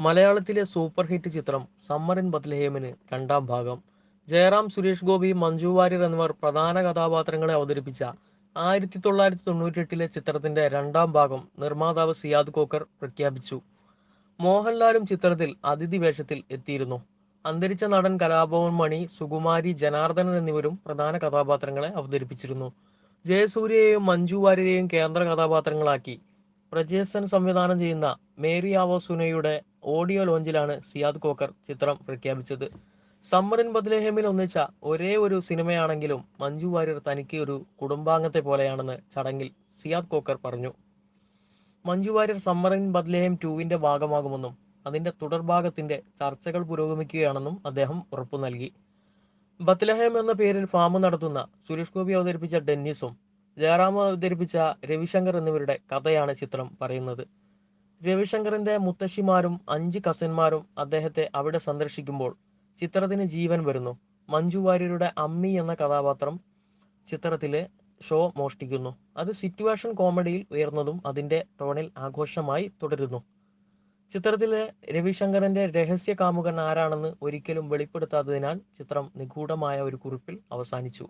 മലയാളത്തിലെ super hit ചിത്രം summer in ബത്ലഹേമിന് രണ്ടാം ഭാഗം. ജയറാം സുരേഷ് ഗോപി മഞ്ജു വാര്യർ എന്നിവർ പ്രധാന കഥാപാത്രങ്ങളെ അവതരിപ്പിച്ച ആയിരത്തി തൊള്ളായിരത്തി തൊണ്ണൂറ്റെട്ടിലെ ചിത്രത്തിന്റെ രണ്ടാം ഭാഗം നിർമ്മാതാവ് സിയാദ് കോക്കർ പ്രഖ്യാപിച്ചു. മോഹൻലാലും ചിത്രത്തിൽ അതിഥി വേഷത്തിൽ എത്തിയിരുന്നു. അന്തരിച്ച നടൻ കലാഭവൻ മണി സുകുമാരി ജനാർദ്ദനൻ എന്നിവരും പ്രധാന കഥാപാത്രങ്ങളെ അവതരിപ്പിച്ചിരുന്നു. ജയസൂര്യയെയും മഞ്ജു വാര്യരെയും കേന്ദ്ര കഥാപാത്രങ്ങളാക്കി. പ്രജേസൻ സംവിധാനം ചെയ്യുന്ന മേരി ആവോസുനയുടെ ഓഡിയോ ലോഞ്ചിലാണ് സിയാദ് കോക്കർ ചിത്രം പ്രഖ്യാപിച്ചത്. സമ്മറിൻ ബദ്ലേഹേമിൽ ഒന്നിച്ച ഒരേ ഒരു സിനിമയാണെങ്കിലും മഞ്ജു വാര്യർ തനിക്ക് ഒരു കുടുംബാംഗത്തെ പോലെയാണെന്ന് ചടങ്ങിൽ സിയാദ് കോക്കർ പറഞ്ഞു. Manju Warrier summer in Bethlehem ടൂവിന്റെ ഭാഗമാകുമെന്നും അതിന്റെ തുടർഭാഗത്തിന്റെ ചർച്ചകൾ പുരോഗമിക്കുകയാണെന്നും അദ്ദേഹം ഉറപ്പു നൽകി. ബത്ലഹേം എന്ന പേരിൽ ഫാം നടത്തുന്ന സുരേഷ് ഗോപി അവതരിപ്പിച്ച ഡെന്നിസും ജയറാം അവതരിപ്പിച്ച രവിശങ്കർ എന്നിവരുടെ കഥയാണ് ചിത്രം പറയുന്നത്. രവിശങ്കറിന്റെ മുത്തശ്ശിമാരും അഞ്ച് കസിന്മാരും അദ്ദേഹത്തെ അവിടെ സന്ദർശിക്കുമ്പോൾ ചിത്രത്തിന് ജീവൻ വരുന്നു. മഞ്ജു വാര്യരുടെ അമ്മി എന്ന കഥാപാത്രം ചിത്രത്തിലെ ഷോ മോഷ്ടിക്കുന്നു. അത് സിറ്റുവേഷൻ കോമഡിയിൽ ഉയർന്നതും അതിന്റെ ടോണിൽ ആഘോഷമായി തുടരുന്നു. ചിത്രത്തിലെ രവിശങ്കറിന്റെ രഹസ്യ കാമുകൻ ആരാണെന്ന് ഒരിക്കലും വെളിപ്പെടുത്താത്തതിനാൽ ചിത്രം നിഗൂഢമായ ഒരു കുറിപ്പിൽ അവസാനിച്ചു.